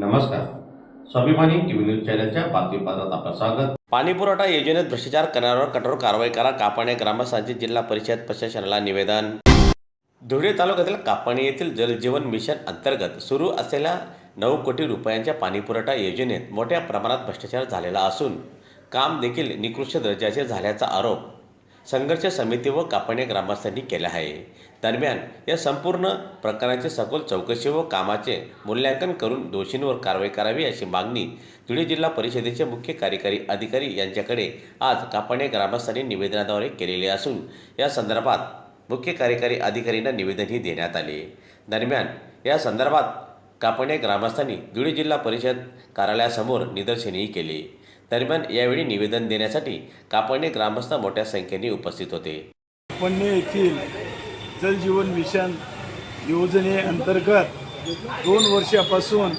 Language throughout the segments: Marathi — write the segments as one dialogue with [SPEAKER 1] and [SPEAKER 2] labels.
[SPEAKER 1] नमस्कार. स्वाभिमानी टीव्ही न्यूज चॅनलच्या बातमीपत्रात आपलं स्वागत.
[SPEAKER 2] पाणीपुरवठा योजनेत भ्रष्टाचार करणाऱ्यावर कठोर कारवाई करा कापाणे ग्रामस्थांचे जिल्हा परिषद प्रशासनाला निवेदन. धुळे तालुक्यातील कापाणी येथील जलजीवन मिशन अंतर्गत सुरू असलेल्या नऊ कोटी रुपयांच्या पाणीपुरवठा योजनेत मोठ्या प्रमाणात भ्रष्टाचार झालेला असून काम देखील निकृष्ट दर्जाचे झाल्याचा आरोप संघर्ष समिती व कापणे ग्रामस्थांनी केला आहे. दरम्यान या संपूर्ण प्रकरणाची सखोल चौकशी व कामाचे मूल्यांकन करून दोषींवर कारवाई करावी अशी मागणी धुळे जिल्हा परिषदेचे मुख्य कार्यकारी अधिकारी यांच्याकडे आज कापणे ग्रामस्थांनी निवेदनाद्वारे केलेले असून या संदर्भात मुख्य कार्यकारी अधिकारींना निवेदनही देण्यात आले. दरम्यान या संदर्भात कापणे ग्रामस्थांनी धुळे जिल्हा परिषद कार्यालयासमोर निदर्शनही केले. दरम्यान यावेळी निवेदन देण्यासाठी कापणे ग्रामस्थ मोठ्या संख्येने उपस्थित होते.
[SPEAKER 3] पन्ने येथील जलजीवन मिशन योजनेअंतर्गत दोन वर्षापासून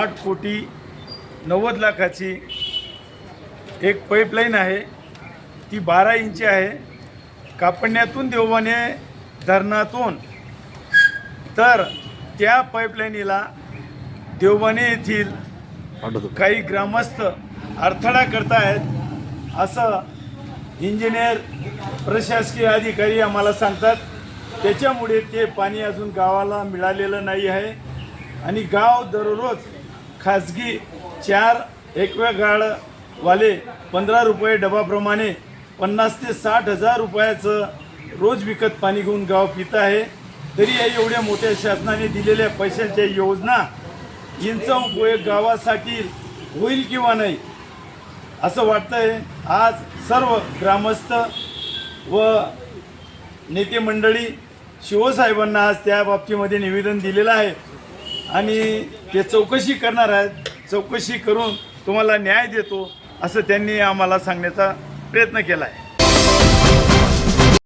[SPEAKER 3] आठ कोटी नव्वद लाखाची एक पाईपलाईन आहे. ती बारा इंची आहे. कापण्यातून देवाने धरणातून तर त्या पाईपलाईनीला देवबाने येथील काही ग्रामस्थ अडथळा करतायत असं इंजिनियर प्रशासकीय अधिकारी आम्हाला सांगतात. त्याच्यामुळे ते पाणी अजून गावाला मिळालेलं नाही आहे. आणि गाव दररोज खाजगी चार एकव्या पंधरा रुपये डबाप्रमाणे पन्नास ते साठ हजार रुपयाचं रोज विकत पाणी घेऊन गाव पित आहे. तरी या एवढ्या मोठ्या शासनाने दिलेल्या पैशांच्या योजना यांचा उपयोग गावासाठी होईल किंवा नाही असं वाटतंय आज सर्व ग्रामस्थ व नेते मंडळी शिवसाहेबांना आज त्या बाबतीमध्ये निवेदन दिलेलं आहे. आणि ते चौकशी करणार आहेत. चौकशी करून तुम्हाला न्याय देतो असं त्यांनी आम्हाला सांगण्याचा प्रयत्न केला आहे.